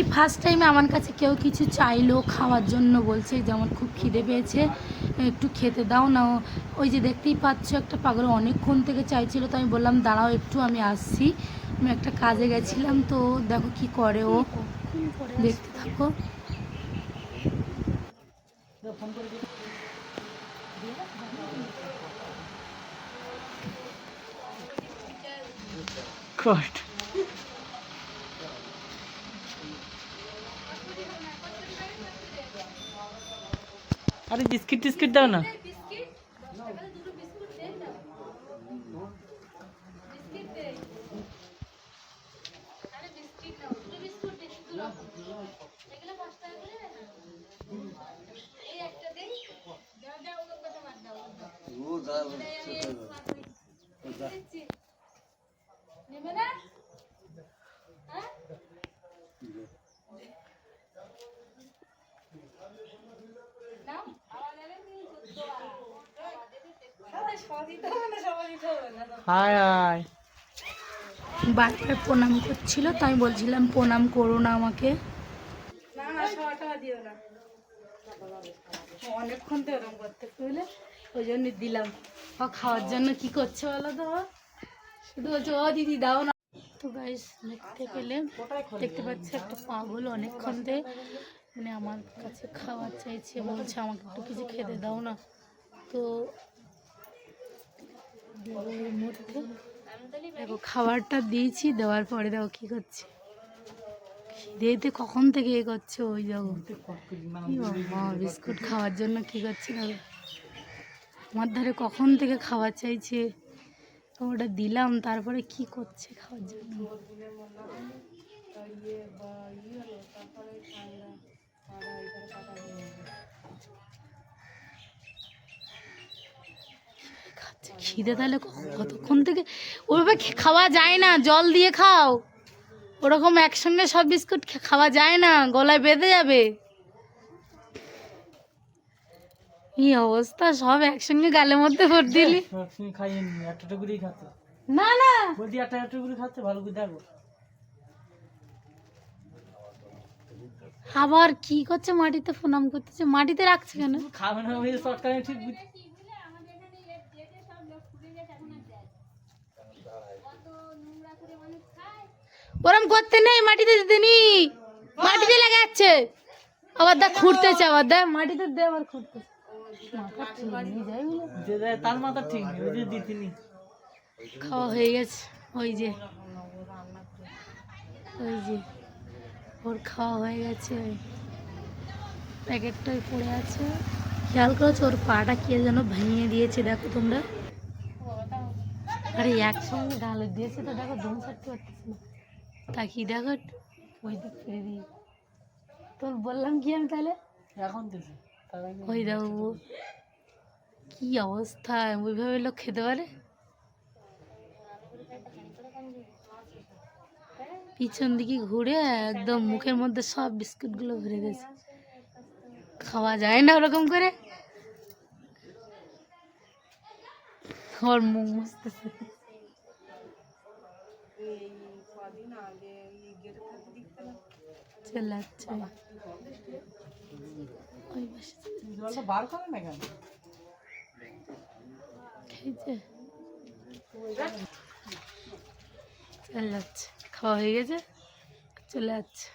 এই ফার্স্ট টাইমে আমার কাছে কেউ কিছু চাইলো খাওয়ার জন্য বলছে, যেমন খুব খিদে পেয়েছে, একটু খেতে দাও না। ওই যে দেখতেই পাচ্ছ, একটা পাগল অনেকক্ষণ থেকে চাইছিল, তো আমি বললাম, দাঁড়াও একটু, আমি আসছি। আমি একটা কাজে গেছিলাম, তো দেখো কি করে ও। দেখতে থাকো। কষ্ট আরে বিস্কিট টিস্কিট দাও না নেবে না হ্যাঁ হায়। বারবার প্রণাম করছিল তো আমি বলছিলাম প্রণাম করো না আমাকে। অনেকক্ষণ তো ওরকম করতে বুঝলে ওই জন্য দিলাম। ও খাওয়ার জন্য কি করছে বলো তো? শুধু বলছে ও দিদি দাও না। তো গাইস দেখতে পেলে দেখতে পাচ্ছি একটা পাগল অনেকক্ষণ থেকে মানে আমার কাছে খাওয়ার চাইছে বলছে আমাকে একটু কিছু খেতে দাও না। তো দেখো, খাবারটা দিয়েছি, দেওয়ার পরে দেখো কি করছে। খিদেতে কখন থেকে এ করছে ওই দেখো। বিস্কুট খাওয়ার জন্য কি করছে দেখো। আমার ধারে কখন থেকে খাবার চাইছে। ওটা দিলাম, তারপরে কি করছে খাওয়ার জন্য? খিদে তাহলে কতক্ষণ থেকে? ওইভাবে খাওয়া যায় না জল দিয়ে খাও। ওরকম একসঙ্গে সব বিস্কুট খাওয়া যায় না গলায় বেঁধে যাবে। কি অবস্থা সব একসঙ্গে গালের মধ্যে ভর দিলি। খাইয়ে নি না। বলছি একটা একটা খাচ্ছে ভালো করে দেখো। আবার কি করছে মাটিতে প্রণাম করতেছে মাটিতে রাখছে কেন? খাবে না ঠিক ওরম করতে নেই মাটিতে দিতে নি মাটিতে লাগাচ্ছে। আবার দা খুঁড়তেছে আবার দা মাটিতে দে আবার খুঁড়তেছে। তার মাথা ঠিক নেই দিতিনি খাওয়া হয়ে গেছে ওই যে। ওই যে ওর খাওয়া হয়ে গেছে। প্যাকেটটাই পড়ে আছে। খেয়াল করেছ ওর পাটা কে যেন ভেঙে দিয়েছে দেখো তোমরা। আরে একসঙ্গে ঢালে দিয়েছে তো দেখো দম ছাড়তে পারতেছে না। তাকিয়ে দেখো? ওই দিক ফিরে দিয়ে। তোর বললাম কি আমি তাহলে? এখন ওই দেখো কি অবস্থা ওইভাবে লোক খেতে পারে? পিছন দিকে ঘুরে একদম মুখের মধ্যে সব বিস্কুটগুলো ভরে গেছে। খাওয়া যায় না ওরকম করে? ওর মুখ মুছতেছে চলে যাচ্ছে ওই পাশে জলটা বার করে না কেন খেয়েছে খাওয়া হয়ে গেছে চলে যাচ্ছে